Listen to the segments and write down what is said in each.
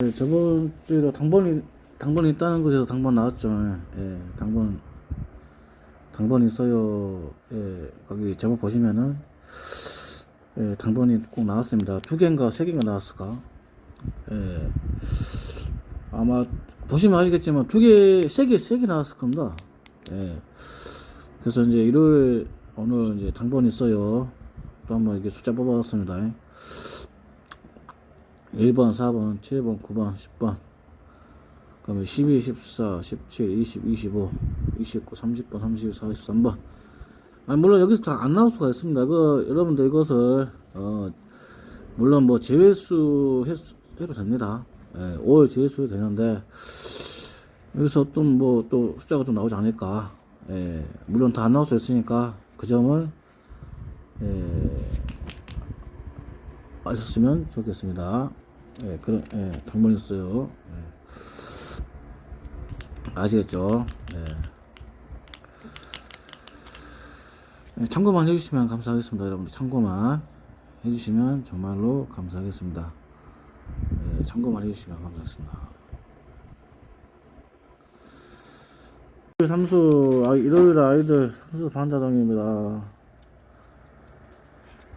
네, 저번 주에 당번이 당번이 있다는 곳에서 당번 나왔죠. 예, 당번 당번 있어요. 예, 거기 제목 보시면은 예, 당번이 꼭 나왔습니다. 두 개인가 세 개인가 나왔을까? 예, 아마 보시면 아시겠지만 두 개, 세 개, 세 개 나왔을 겁니다. 예, 그래서 이제 일요일 오늘 이제 당번 있어요. 또 한번 이렇게 숫자 뽑아봤습니다. 1번, 4번, 7번, 9번, 10번. 그다음에 12, 14, 17, 20, 25, 29, 30번, 31, 43번. 아니 물론 여기서 다 안 나올 수가 있습니다. 그 여러분들 이것을 어 물론 뭐 제외수 해수- 해도 됩니다. 예, 5월 제외수 해도 되는데 여기서 또뭐또 숫자가 좀 나오지 않을까. 예, 물론 다 안 나올 수 있으니까 그 점을 예, 아셨으면 좋겠습니다. 예, 그런, 예, 당번 있어요. 예. 아시겠죠? 예. 예, 참고만 해주시면 감사하겠습니다. 여러분들 참고만 해주시면 정말로 감사하겠습니다. 예, 참고만 해주시면 감사하겠습니다. 삼수, 아, 일요일 아이들 삼수 반자동입니다.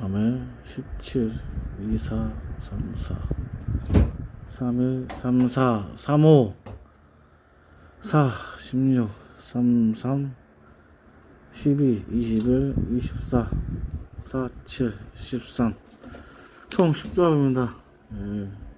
다음에 17, 24, 34, 31, 34, 35, 4, 16, 33, 12, 21, 24, 47, 13. 총 10조합입니다. 예.